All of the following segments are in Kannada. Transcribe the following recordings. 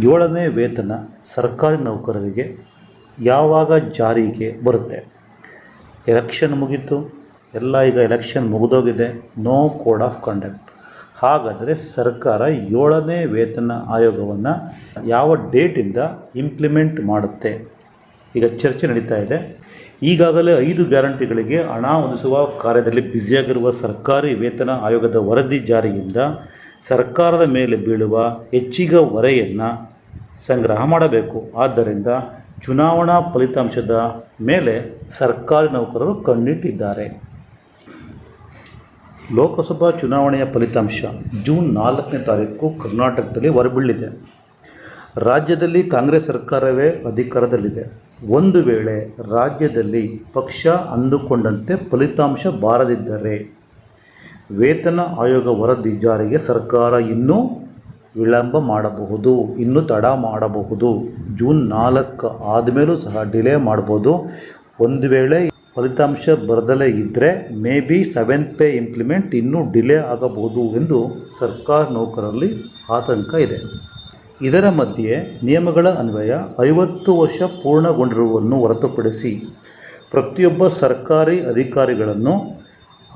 ಏಳನೇ ವೇತನ ಸರ್ಕಾರಿ ನೌಕರರಿಗೆ ಯಾವಾಗ ಜಾರಿಗೆ ಬರುತ್ತೆ? ಎಲೆಕ್ಷನ್ ಮುಗೀತು. ಎಲ್ಲ ಈಗ ಎಲೆಕ್ಷನ್ ಮುಗಿದೋಗಿದೆ. ನೋ ಕೋಡ್ ಆಫ್ ಕಂಡಕ್ಟ್ ಹಾಗಾದರೆ ಸರ್ಕಾರ ಏಳನೇ ವೇತನ ಆಯೋಗವನ್ನು ಯಾವ ಡೇಟಿಂದ ಇಂಪ್ಲಿಮೆಂಟ್ ಮಾಡುತ್ತೆ? ಈಗ ಚರ್ಚೆ ನಡೀತಾ ಇದೆ. ಈಗಾಗಲೇ ಐದು ಗ್ಯಾರಂಟಿಗಳಿಗೆ ಹಣ ಹೊಂದಿಸುವ ಕಾರ್ಯದಲ್ಲಿ ಬ್ಯುಸಿಯಾಗಿರುವ ಸರ್ಕಾರಿ ವೇತನ ಆಯೋಗದ ವರದಿ ಜಾರಿಯಿಂದ ಸರ್ಕಾರದ ಮೇಲೆ ಬೀಳುವ ಹೆಚ್ಚಿಗ ಹೊರೆಯನ್ನು ಸಂಗ್ರಹ ಮಾಡಬೇಕು. ಆದ್ದರಿಂದ ಚುನಾವಣಾ ಫಲಿತಾಂಶದ ಮೇಲೆ ಸರ್ಕಾರಿ ನೌಕರರು ಕಣ್ಣಿಟ್ಟಿದ್ದಾರೆ. ಲೋಕಸಭಾ ಚುನಾವಣೆಯ ಫಲಿತಾಂಶ ಜೂನ್ ನಾಲ್ಕನೇ ತಾರೀಕು ಕರ್ನಾಟಕದಲ್ಲಿ ಹೊರಬೀಳಿದೆ. ರಾಜ್ಯದಲ್ಲಿ ಕಾಂಗ್ರೆಸ್ ಸರ್ಕಾರವೇ ಅಧಿಕಾರದಲ್ಲಿದೆ. ಒಂದು ವೇಳೆ ರಾಜ್ಯದಲ್ಲಿ ಪಕ್ಷ ಅಂದುಕೊಂಡಂತೆ ಫಲಿತಾಂಶ ಬಾರದಿದ್ದರೆ ವೇತನ ಆಯೋಗ ವರದಿ ಜಾರಿಗೆ ಸರ್ಕಾರ ಇನ್ನೂ ವಿಳಂಬ ಮಾಡಬಹುದು, ಇನ್ನೂ ತಡ ಮಾಡಬಹುದು. ಜೂನ್ ನಾಲ್ಕು ಆದಮೇಲೂ ಸಹ ಡಿಲೇ ಮಾಡ್ಬೋದು ಒಂದು ವೇಳೆ ಫಲಿತಾಂಶ ಬರದಲೇ ಇದ್ದರೆ may be seventh pay implement ಇನ್ನೂ ಡಿಲೇ ಆಗಬಹುದು ಎಂದು ಸರ್ಕಾರ ನೌಕರರಲ್ಲಿ ಆತಂಕ ಇದೆ. ಇದರ ಮಧ್ಯೆ ನಿಯಮಗಳ ಅನ್ವಯ ಐವತ್ತು ವರ್ಷ ಪೂರ್ಣಗೊಂಡಿರುವುದನ್ನು ಹೊರತುಪಡಿಸಿ ಪ್ರತಿಯೊಬ್ಬ ಸರ್ಕಾರಿ ಅಧಿಕಾರಿಗಳನ್ನು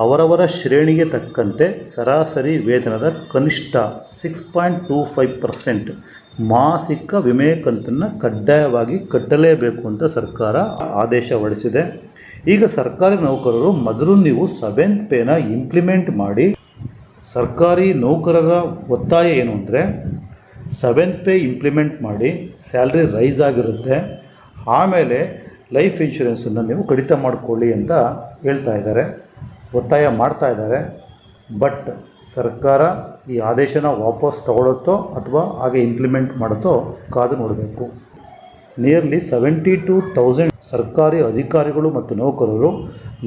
ಅವರವರ ಶ್ರೇಣಿಗೆ ತಕ್ಕಂತೆ ಸರಾಸರಿ ವೇತನದ ಕನಿಷ್ಠ six point two five percent ಮಾಸಿಕ ವಿಮೆ ಕಂತನ್ನು ಕಡ್ಡಾಯವಾಗಿ ಕಟ್ಟಲೇಬೇಕು ಅಂತ ಸರ್ಕಾರ ಆದೇಶ ಹೊರಡಿಸಿದೆ. ಈಗ ಸರ್ಕಾರಿ ನೌಕರರು ಮೊದಲು ನೀವು ಸೆವೆಂತ್ ಪೇನ ಇಂಪ್ಲಿಮೆಂಟ್ ಮಾಡಿ. ಸರ್ಕಾರಿ ನೌಕರರ ಒತ್ತಾಯ ಏನು ಅಂದರೆ ಸೆವೆಂತ್ ಪೇ ಇಂಪ್ಲಿಮೆಂಟ್ ಮಾಡಿ ಸ್ಯಾಲ್ರಿ ರೈಸ್ ಆಗಿರುತ್ತೆ. ಆಮೇಲೆ ಲೈಫ್ ಇನ್ಶೂರೆನ್ಸನ್ನು ನೀವು ಕಡಿತ ಮಾಡಿಕೊಳ್ಳಿ ಅಂತ ಹೇಳ್ತಾ ಇದ್ದಾರೆ. ಒತ್ತಾಯ ಮಾಡ್ತಾ ಇದ್ದಾರೆ. ಬಟ್ ಸರ್ಕಾರ ಈ ಆದೇಶನ ವಾಪಸ್ ತಗೊಳುತ್ತೋ ಅಥವಾ ಹಾಗೆ ಇಂಪ್ಲಿಮೆಂಟ್ ಮಾಡುತ್ತೋ ಕಾದು ನೋಡಬೇಕು. ನಿಯರ್ಲಿ ಸೆವೆಂಟಿ ಟು ತೌಸಂಡ್ ಸರ್ಕಾರಿ ಅಧಿಕಾರಿಗಳು ಮತ್ತು ನೌಕರರು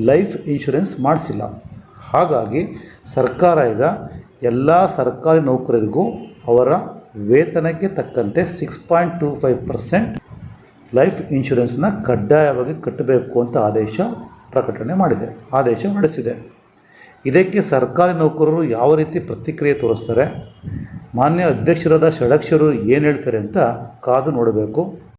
ಲೈಫ್ ಇನ್ಶೂರೆನ್ಸ್ ಮಾಡಿಸಿಲ್ಲ. ಹಾಗಾಗಿ ಸರ್ಕಾರ ಈಗ ಎಲ್ಲ ಸರ್ಕಾರಿ ನೌಕರರಿಗೂ ಅವರ ವೇತನಕ್ಕೆ ತಕ್ಕಂತೆ six point two five percent life ಇನ್ಶೂರೆನ್ಸ್ನ ಕಡ್ಡಾಯವಾಗಿ ಕಟ್ಟಬೇಕು ಅಂತ ಆದೇಶ ಪ್ರಕಟಣೆ ಮಾಡಿದೆ, ಆದೇಶ ಹೊರಡಿಸಿದೆ. ಇದಕ್ಕೆ ಸರ್ಕಾರಿ ನೌಕರರು ಯಾವ ರೀತಿ ಪ್ರತಿಕ್ರಿಯೆ ತೋರಿಸ್ತಾರೆ? ಮಾನ್ಯ ಅಧ್ಯಕ್ಷರಾದ ಷಡಕ್ಷರು ಏನು ಹೇಳ್ತಾರೆ ಅಂತ ಕಾದು ನೋಡಬೇಕು.